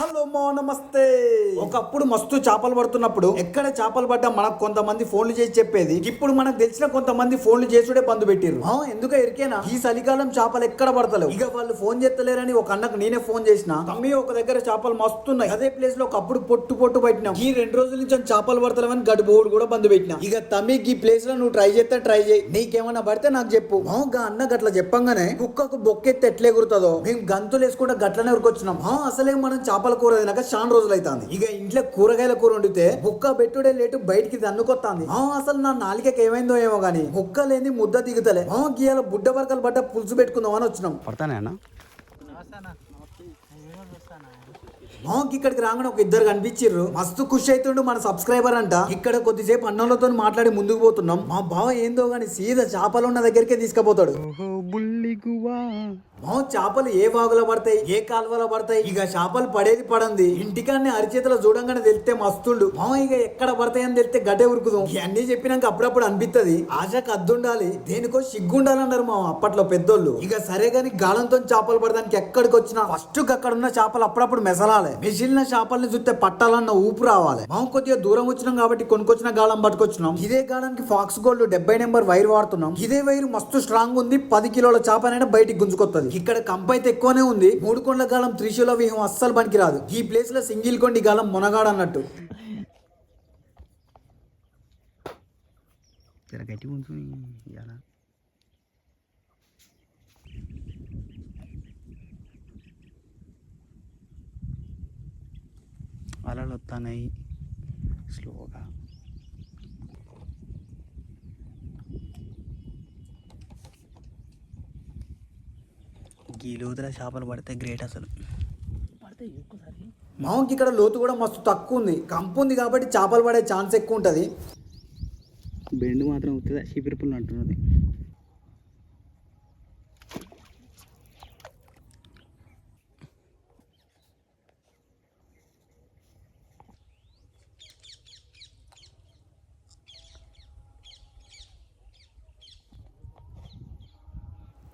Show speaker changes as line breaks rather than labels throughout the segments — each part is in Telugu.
హలో మో నమస్తే. ఒకప్పుడు మస్తు చేపలు పడుతున్నప్పుడు ఎక్కడ చేపలు పడ్డా మనకు కొంతమంది ఫోన్లు చేసి చెప్పేది. ఇప్పుడు మనకు తెలిసిన కొంతమంది ఫోన్లు చేసుడే బంద్ పెట్టిర్రు. ఆ, ఎందుకు ఎరికేనా? ఈ చలికాలం చేపలు ఎక్కడ పడతలేవు. ఇక వాళ్ళు ఫోన్ చేస్తలేరని ఒక అన్నకు నేనే ఫోన్ చేసిన. తమ్మి ఒక దగ్గర చేపలు మస్తున్నాయి. అదే ప్లేస్లో ఒకప్పుడు పొట్టు పొట్టు పట్టినాం. ఈ రెండు రోజుల నుంచి చేపలు పడతలేవని గడుబోడు కూడా బంద్ పెట్టినా. ఇక తమ్మి ఈ ప్లేస్లో నువ్వు ట్రై చేస్తే ట్రై చేయి. నీకేమన్నా పడితే నాకు చెప్పు. అన్న గట్ల చెప్పంగానే కుక్కకు బొక్కెత్తి ఎట్లే ఎగురుతుందో మేము గంతులు వేసుకుంటే గట్లనే ఉరికొచ్చినాం. అసలే మనం చేపల కూర తినక చాలా రోజులు అవుతుంది ఇక ఇంట్లో కూరగాయల కూర వండితే బుక్క పెట్టుడే లేటు బయటికి తన్నుకొత్తాంది. ఆ, అసలు నా నాలుకకి ఏమైందో ఏమో గానీ బుక్క లేని ముద్ద దిగుతలే. ఆ, గీయాల బుడ్డ వరకలు పడ్డ పులుసు పెట్టుకుందాం అని వచ్చినాం.
పడతానే
మాకు ఇక్కడికి రాగానే ఒక ఇద్దరు కనిపించిర్రు. మస్తు ఖుషి అవుతుండు మన సబ్స్క్రైబర్ అంట. ఇక్కడ కొద్దిసేపు అన్నంలతో మాట్లాడి ముందుకు పోతున్నాం. మా బావ ఏందో గాని సీదా చేపలు ఉన్న దగ్గరికే తీసుకుపోతాడు. మా చేపలు ఏ వాగులో పడతాయి? ఏ కాలువలో పడతాయి? ఇక చేపలు పడేది పడంది. ఇంటికాన్ని అరిచేతిలో చూడంగానే తెలితే మస్తుండు. మా ఇక ఎక్కడ పడతాయని తెలితే గడ్డే ఉరుకుదాం. ఇవన్నీ చెప్పినాక అప్పుడప్పుడు అనిపిస్తుంది ఆశకు అద్దుండాలి దేనికో సిగ్గుండాలన్నారు మా అప్పట్లో పెద్దోళ్ళు. ఇక సరే గాని గాలంతో చేపలు పడడానికి ఎక్కడికి వచ్చినా ఫస్ట్ అక్కడ ఉన్న చేపలు అప్పుడప్పుడు మెసలాలి. మెసిలిన చేపల్ని చూస్తే పట్టాలన్న ఊపు రావాలి. మా కొద్దిగా దూరం వచ్చినాం కాబట్టి కొనుకొచ్చిన గాలం పట్టుకొచ్చినాం. ఇదే గాలానికి ఫాక్స్ గోల్డ్ డెబ్బై నెంబర్ వైర్ వాడుతున్నాం. ఇదే వైర్ మస్తు స్ట్రాంగ్ ఉంది. పది కిలోల చేపనైనా బయటికి గుంజుకొత్తది. ఇక్కడ కంప అయితే ఎక్కువనే ఉంది. మూడు కొండల గాలం త్రిశూల వ్యూహం అస్సలు పనికిరాదు. ఈ ప్లేస్లో సింగిల్ కొండి గాలం మునగాడు అన్నట్టు.
అలలు వస్తున్నాయి స్లోగా. ఈ లోతుల చేపలు పడితే గ్రేట్ అసలు.
మామకి ఇక్కడ లోతు కూడా మస్తు తక్కువ ఉంది. కంపు ఉంది కాబట్టి చేపలు పడే ఛాన్స్ ఎక్కువ ఉంటది.
బెండ్ మాత్రం అవుతుందా చీపిరిపుల్లు అంటున్నది.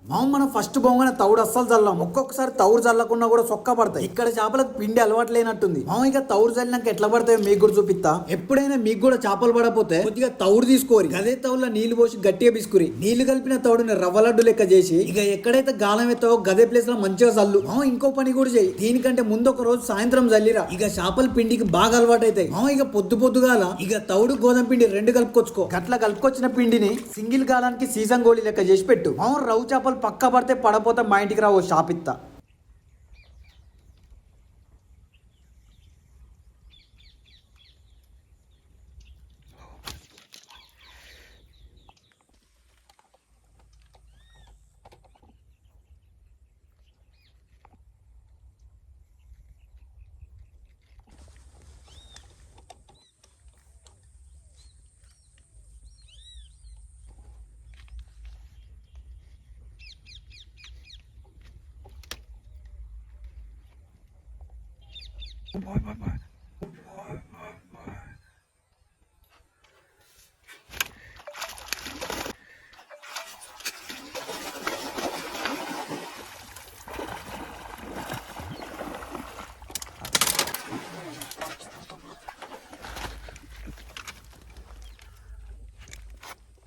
మామ మనం ఫస్ట్ బొంగనే తౌడు అస్సలు చల్లాం ఒక్కొక్కసారి తౌడు చల్లకుండా కూడా సొక్క పడతాయి. ఇక్కడ చేపలకు పిండి అలవాటు లేనట్టుంది మామ ఇక తౌడు చల్లినాక ఎట్లా పడతాయో మీకు కూడా చూపిస్తా. ఎప్పుడైనా మీకు కూడా చేపలు పడపోతే కొద్దిగా తౌరు తీసుకోరి. అదే తౌడులో నీళ్ళు పోసి గట్టిగా పిసుకురి. నీళ్ళు కలిపిన తౌడుని రవ్వ లడ్డు లెక్క చేసి ఇక ఎక్కడైతే గాలం ఎత్తావో గదే ప్లేస్లో మంచిగా చల్లు మామ ఇంకో పని కూడా చేయి. దీనికంటే ముందు ఒక రోజు సాయంత్రం చల్లిరా ఇక చేపల పిండికి బాగా అలవాటు అవుతాయి ఇక పొద్దు పొద్దుగాల ఇక తౌడు గోధుమ పిండి రెండు కలుపుకొచ్చుకో. గట్ల కలుపుకొచ్చిన పిండిని సింగిల్ గాలానికి సీజన్ గోళీ లెక్క చేసి పెట్టు. మామ రవ్వు చేపలు పక్క పడితే పడపోతే మా ఇంటికి రా ఓ షాప్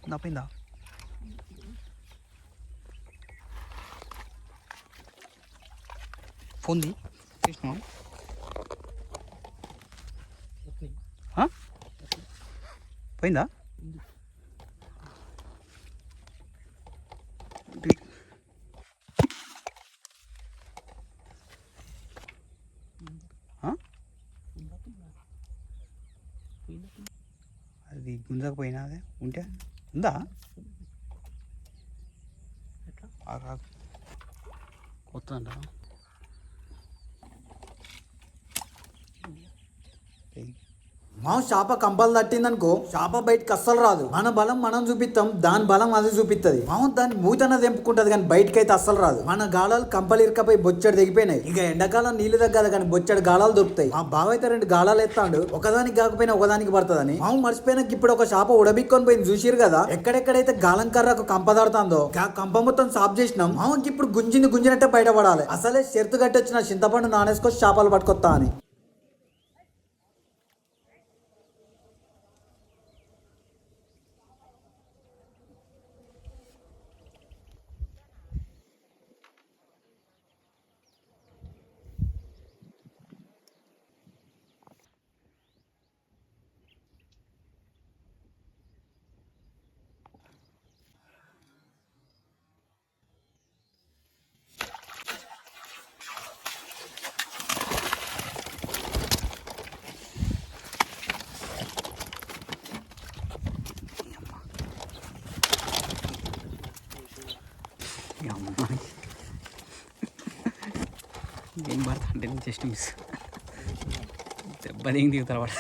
나
뺀다 본디? 잠깐만 ఆ? అది గుంజకపోయినా అదే? ఉంటే? ఉందా? కొత్త అంటారా
మా శాప కంపలు తట్టిందనుకో శాప బయటకు అస్సలు రాదు. మన బలం మనం చూపిస్తాం దాని బలం అది చూపిస్తుంది మా దాన్ని మూతన తెంపుకుంటది కానీ బయటకైతే అస్సలు రాదు. మన గాలాలు కంపలు ఇరకపోయి బొచ్చడి దిగిపోయినాయి ఇక ఎండాకాలం నీళ్ళు తగ్గదు కానీ బొచ్చడి గాలాలు దొరుకుతాయి. మా బావ అయితే రెండు గాలాలు ఎత్తాడు. ఒకదానికి కాకపోయినా ఒకదానికి పడుతుందని. మా మర్చిపోయినాక ఇప్పుడు ఒక శాప ఉడబిక్కొని పోయింది. చూసిరు కదా? ఎక్కడెక్కడైతే గాలం కర్రకు కంప దాడుతుందో ఆ కంప మొత్తం సాఫ్ చేసినాం. మామకి ఇప్పుడు గుంజింది గుంజినట్టే బయటపడాలి. అసలే షెర్తు కట్టి వచ్చిన చింతపండు నానేసుకొని చేపలు పట్టుకొస్తా అని.
ఏం పడతా అంటే జస్ట్ మిస్. దెబ్బ దిగి దిగుతారు పడ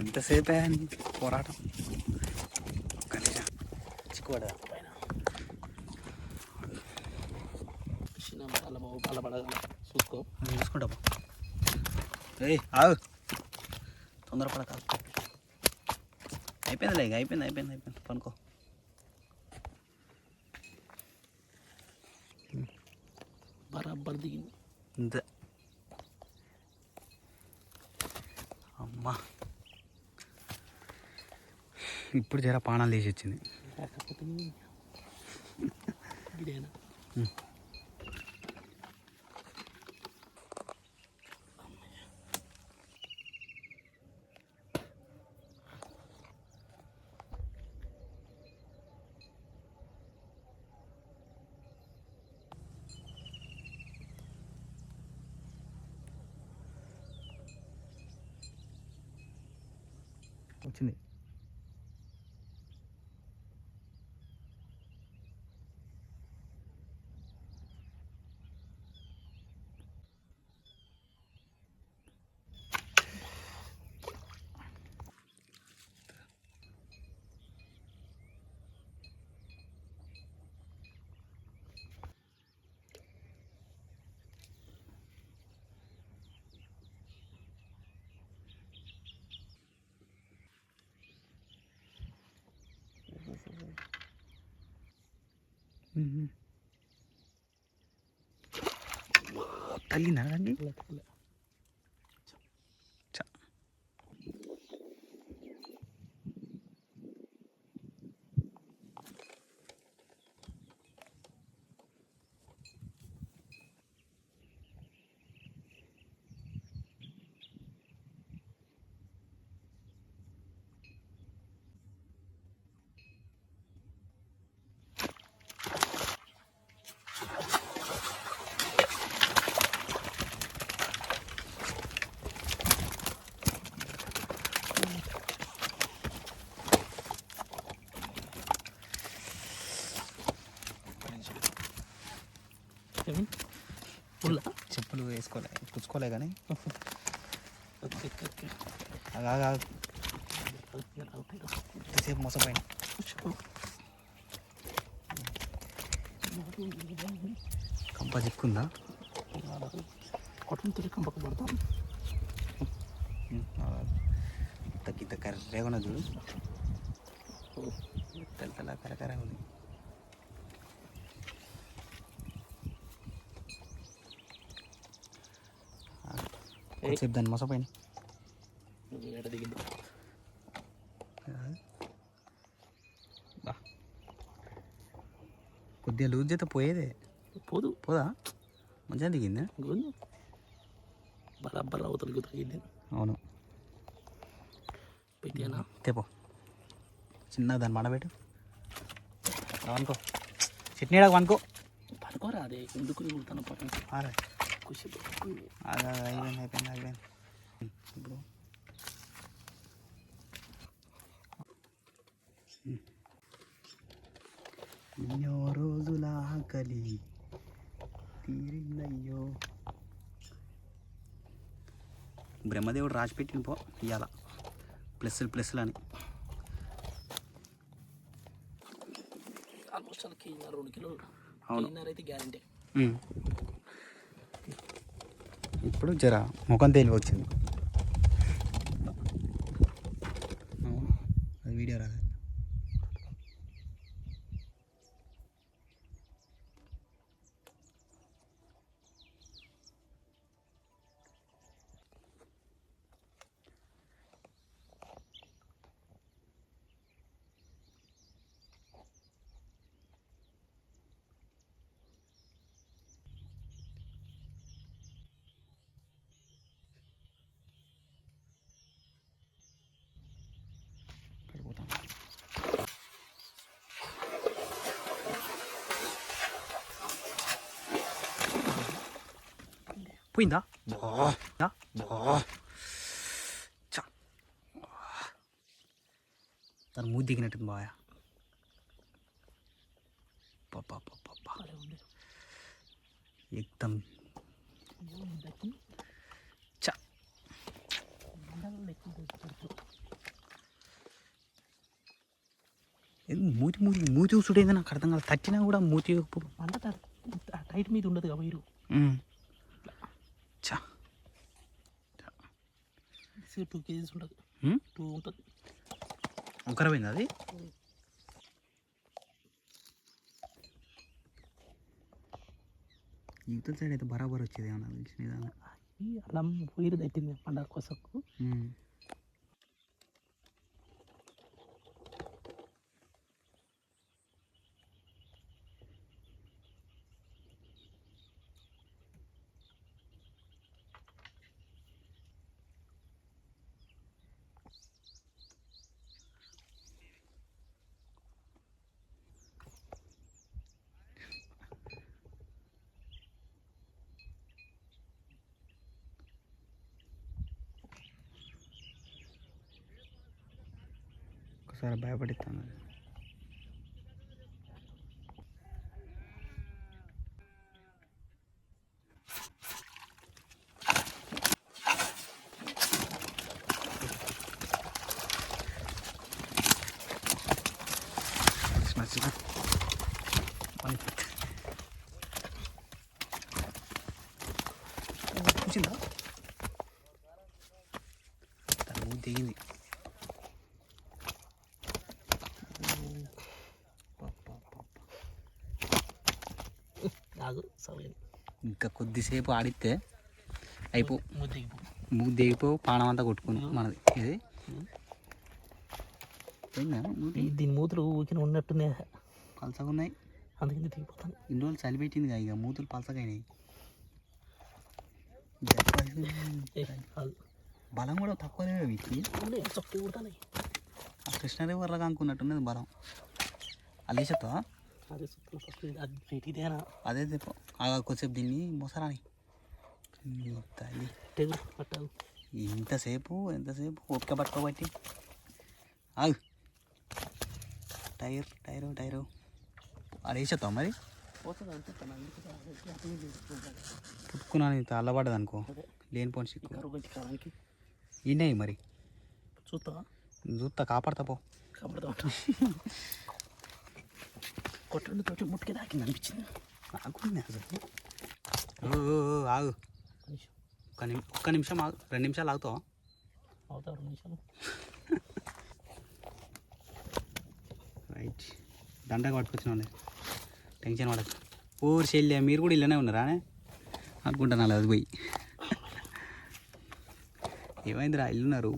ఎంతసేపు అని పోరాటం. ఒక్క నిమిషం చిక్కుపడదా పైన
చిన్న చూసుకో.
నేను చూసుకుంటా పో. ఏయ్ ఆగు. తొందరపడ కాదు అయిపోయిందిలే ఇక అయిపోయింది అయిపోయింది అయిపోయింది. పనుకో
బరాబర్ దిగింది
ఇంత అమ్మా ఇప్పుడు జర పానాలు తీసి వచ్చింది తల్లిందా అండి చ.
పుల్ల
చెప్పులు వేసుకోలే పుచ్చుకోలే కానీ అగా ఎంతసేపు మోసపోయిన కంప చిక్కుందా
కొట్టంతో కంపక పడతాం
తగ్గిత కర్రేగా ఉన్నది చూడు తెల్ల తెల్ల కరకర ఉంది కొంచెంసేపు దాన్ని బా. కొద్దిగా లూజ్ చేస్తే పోయేదే.
పోదు.
పోదా? మంచిగా దిగిందా?
బరాబర్ అవతలకి తగిలింది
అవును.
పెట్టానా
తెపో చిన్న దాన్ని మడబెట్టు అనుకో చట్నీడాకు అనుకో
పడుకోరా అదే. ఎందుకు పక్కన
అయిపోయింది అయిపోయింది అయిపోయింది ఇప్పుడు ఎన్నో రోజుల ఆకలి తీరిందయ్యో బ్రహ్మదేవుడు రాసి పెట్టిన పో ఇవాళ ప్లస్లు ప్లస్లు అని
ఆల్మోస్ట్ రెండు కిలోలు అయితే గ్యారంటీ.
ఇప్పుడు జర ముఖం తేలి వచ్చింది అవును, అది వీడియో రాదు పడిపోతాం పోయిందా దా? చా. దాని మూతి దిగినట్టుంది బాయ్ పాపా పాపా
అదే ఉంది
ఎక్దమ్ చా ఏం మూతి మూతి మూతి చూసుడేంది నాకు అర్థం కాదు తట్టినా కూడా మూతి
అంత టైట్ మీద ఉండదు కదా టూ కేజీస్ ఉండదు
ఉమ్?
టూ ఉంటుంది.
ఒకరమైంది అది? యువతల సైడ్ అయితే బరాబర్ వచ్చేది ఏమన్నా తెలిసిన
అల్లం వైరు తట్టింది పండగ కోసకు
ఒకసారి భయపడిస్తాను. చూసిందా తన మూతి దిగింది
నాకు సవలేదు
ఇంకా కొద్దిసేపు ఆడితే అయిపో మూడు దిగిపోవు పానం అంతా కొట్టుకుని మనది. ఇది
దీని మూతులు ఊకిన ఉన్నట్టునే
పలసగా ఉన్నాయి
అందుకని దిగిపోతాను.
ఇన్ని రోజులు చలి పెట్టింది ఇక మూతులు పలసగైనాయి. బలం కూడా తక్కువనే వీటికి.
ఉన్నాయి, చొక్కి కుడతాయి
ఆ కృష్ణదేవర్లాగా అనుకున్నట్టున్నది బలం.
పెట్టిదేనా
అదే చెప్పు. కొద్దిసేపు దీన్ని మొసరాని తల్లి
తెగులు పట్టావు.
ఇంతసేపు ఎంతసేపు? ఓపిక పట్టుకోబట్టి. ఆగు. Tyre tyre tyre. అది వేసేస్తావు మరి. పుట్టుకున్నాను ఇంత అల్లబడ్డది అనుకో. లేనిపోని సిక్కు ఈనాయి మరి.
చూస్తావా?
చూస్తా కాపాడతా పో.
కబడతా ఉంటాం కొట్టండి తోటి ముట్టుకే దాకింది అనిపించింది
ఉంది అసలు ఆగు ఒక్క నిమి ఒక్క నిమిషం ఆగు రెండు నిమిషాలు ఆగుతావా?
అవుతా రెండు నిమిషాలు.
రైట్. దండగా పట్టుకొచ్చిన టెన్షన్ పడక. ఊరు చెల్లి మీరు కూడా ఇల్లనే ఉన్నారా? అనుకుంటాను అది పోయి. ఏమైందిరా ఇల్లున్నారు?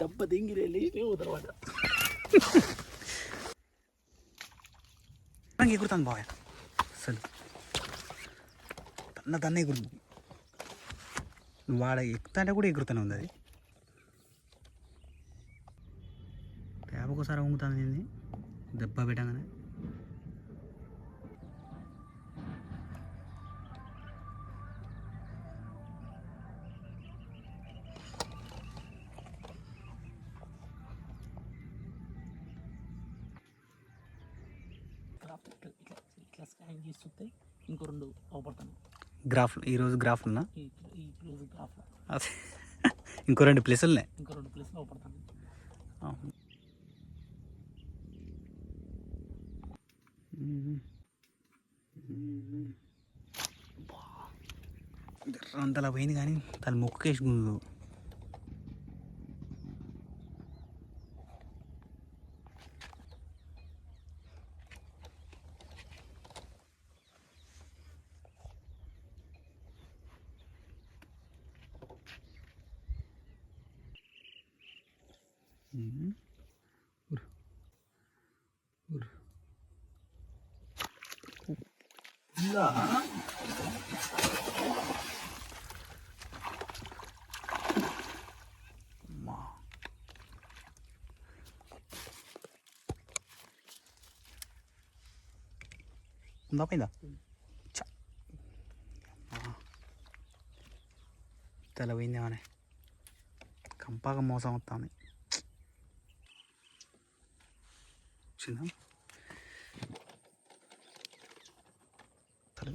దెబ్బ దింగిరి వెళ్ళి మేము తర్వాత
నాకు ఎగురుతాను బాయ్ అసలు తన్న తన్న ఎగురుతుంది నువ్వు వాడ ఎక్కుతాంటే కూడా ఎగురుతానే ఉంది అది. ఒకసారి వంగుతాను ఏంది? దెబ్బ పెట్టగానే
ఇట్లా ఇట్లా ఇట్లా స్కాన్ చేస్తుంటే ఇంకో రెండు అవపడతాను
గ్రాఫ్ ఈరోజు గ్రాఫ్ ఉన్నా ఇంకో రెండు ప్లేసులునే
ఇంకో రెండు ప్లేస్లో అంతలా పోయింది కానీ తన మొక్కుకేసి 음. 으르. 으르.
몰라. 엄마. 나 보인다. 자. 아. தலைவின்னு ஆனே கம்பாக மோசம் தானே
తల పోయింది అనే కంపాగా మోసం వస్తుంది చిన్న తల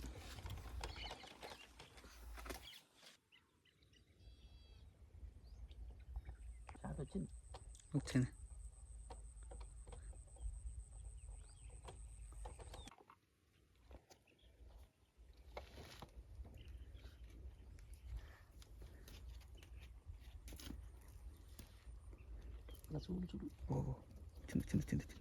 షాక్ వచ్చింది
వచ్చింది
అలా చూడు చూడు
ఓ చిన్న చిన్న చిన్న చిన్న ఇప్పుడు ఇప్పుడు మిట్కరిచింది కూడా అదే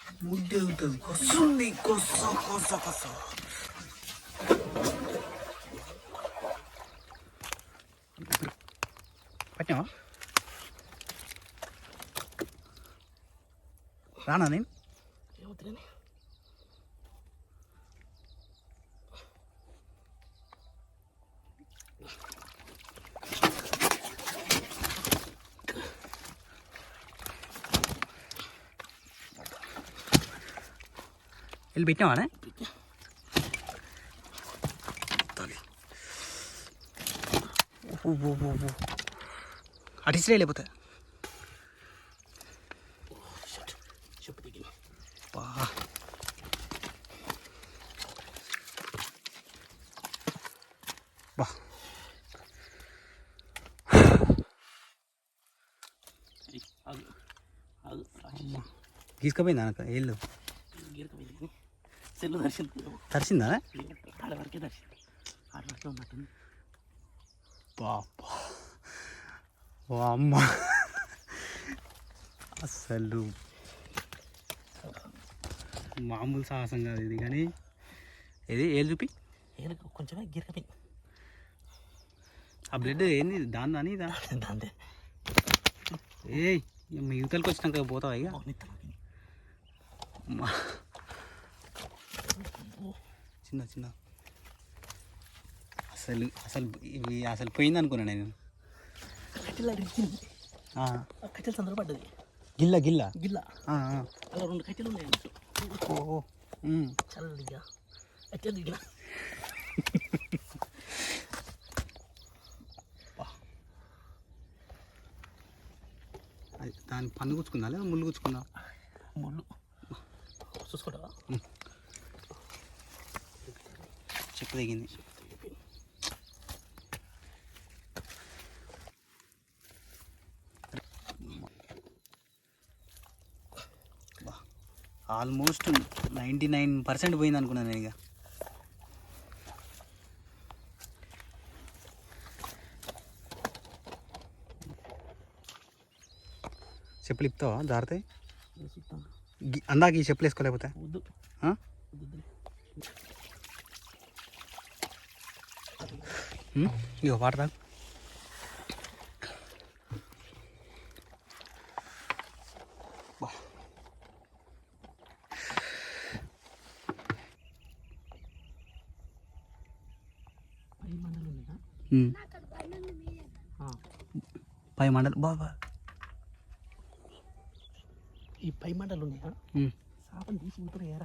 kozo kozo. പറ്റോ? റാണോ
നീ?
ഇതിൽ ബിറ്റമാണ് అడిసిరే లేకపోతే
చెప్పు దిగి
బా బా
ఆగు ఆగు రాక్షసి.
గీసుకపోయింది అనక ఏళ్ళు
గీరకపోయింది కానీ సెల్లు దర్శింది
తరిసిందా
ఆడ వరకే దర్శింది ఆడ వరకే ఉన్నట్టుంది
పాప. అమ్మ. అసలు మామూలు సాహసం కాదు ఇది కానీ ఇది ఏళ్ళు చూపి?
కొంచెమే గీరకపోయింది
ఆ బ్లడ్ ఏంది? దాని దాని ఇదా
దాంతే
ఏయ్ మీ యువతలకు వచ్చినాక పోతావా ఇక. చిన్న చిన్న. అసలు అసలు ఇవి అసలు పోయింది అనుకున్నా నేను
కట్టెలు అడిగింది కట్టెలు పడ్డది.
గిల్ల గిల్ల?
గిల్ల. అలా రెండు కట్టెలు ఉన్నాయి
ఓ ఉమ్.
చల్లగా. అయితే దిగిన.
అది దాని పన్ను గుచ్చుకుందా లేదా ముళ్ళు గుచ్చుకుందా?
ముళ్ళు. చూసుకుంటావా
చెప్పు తెగింది. ఆల్మోస్ట్ నైంటీ నైన్ పర్సెంట్ పోయింది అనుకున్నాను నేను ఇక. చెప్పులు ఇప్పుతావా జారితే
చూస్తాను
అందాక ఈ చెప్పులు వేసుకోలేకపోతే ఇగో వాటర్ తాగు బా.
పై మండలు ఉన్నాయా
ఉమ్,
ఆ,
పై మండలి బాబా.
ఈ పై మండలు చేపలు తీసి ఊపిరి ఏ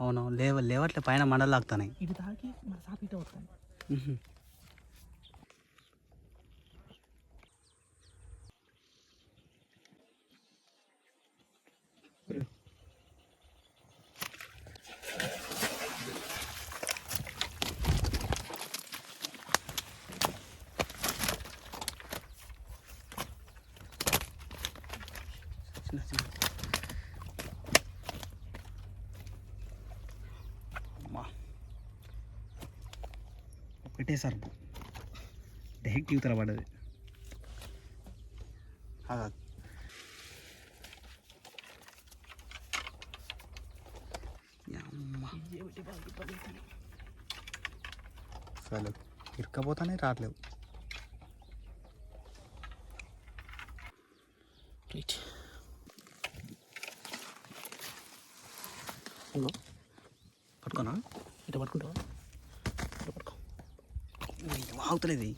అవును లేవ లేవట్లే పైన మండలు లాగుతున్నాయి.
ఇది తాకి మన ఇటే వస్తాయి
ఉహు. చిన్న చిన్న అమ్మా ఒకటే సర్పు డైరెక్ట్ యూతల పడ్డది అదా అసలు ఇరకపోతానే రావట్లేవు
ఇంకో
పట్టుకోనా?
ఇటు పట్టుకుంటావా? పట్టుకో.
ఆగుతలేదు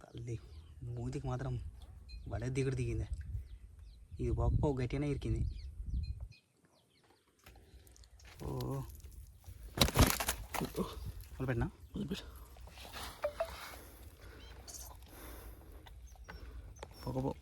తల్లి మూతికి మాత్రం బడే దిగుడు దిగింది. ఇది ఒక్క గట్టిగానే ఇరికింది. ఓ. పెట్టినా
వదిలిపెట్టు.
పోకపో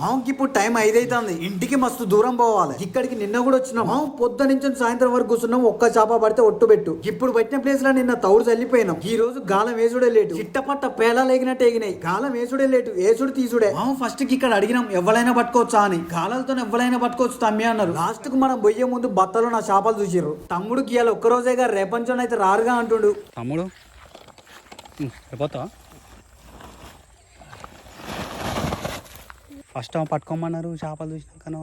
మామకి ఇప్పుడు టైం ఐదైతుంది. ఇంటికి మస్తు దూరం పోవాలి. ఇక్కడికి నిన్న కూడా వచ్చినాం. మామ పొద్దు నుంచి సాయంత్రం వరకు కూర్చున్నాం. ఒక్క చేప పడితే ఒట్టు పెట్టు. ఇప్పుడు పెట్టిన ప్లేస్లో నిన్న తౌరు చల్లిపోయినాం. ఈ రోజు గాలం వేసుడే లేటు. చిట్టపట్ట పేలాలు ఎగినట్టు ఎగినాయి గాలం వేసుడే లేటు. వేసుడు తీసుడే. మామ ఫస్ట్కి ఇక్కడ అడిగినాం ఎవరైనా పట్టుకోవచ్చా అని. గాలతో ఎవరైనా పట్టుకోవచ్చు తమ్మి అన్నారు. లాస్ట్కు మనం పోయే ముందు బత్తలో నా చేపలు చూసిర్రు. తమ్ముడికి ఇవాళ ఒక్కరోజేగా రేపంచోనైతే అయితే రారుగా అంటుండు.
తమ్ముడు? పోతావా ఫస్ట్ ఏమో పట్టుకోమన్నారు చేపలు చూసినాకను.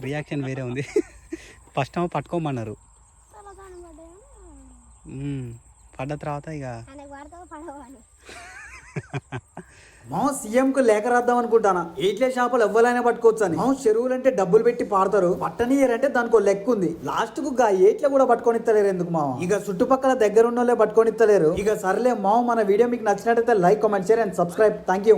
రియాక్షన్ వేరే ఉంది.
ఫస్ట్ ఏమో పట్టుకోమన్నారు. పడ్డ తర్వాత ఇక.
ఆయనకు పడతావు పడవు అని
మా సీఎం కు లేఖ రాద్దాం అనుకుంటానా? ఏట్లే చేపలు ఎవ్వలైనా పట్టుకోవచ్చు అని మా చెరువులు అంటే డబ్బులు పెట్టి పాడతారు. పట్టనీయరంటే దానికి లెక్క ఉంది. లాస్ట్కు గా ఏట్ల కూడా పట్టుకొనిత్తలేరు ఎందుకు మామ ఇక చుట్టుపక్కల దగ్గర ఉన్న వాళ్ళే పట్టుకొనిత్తలేరు. ఇక సర్లే మామ మన వీడియో మీకు నచ్చినట్టయితే like comment share and subscribe. Thank you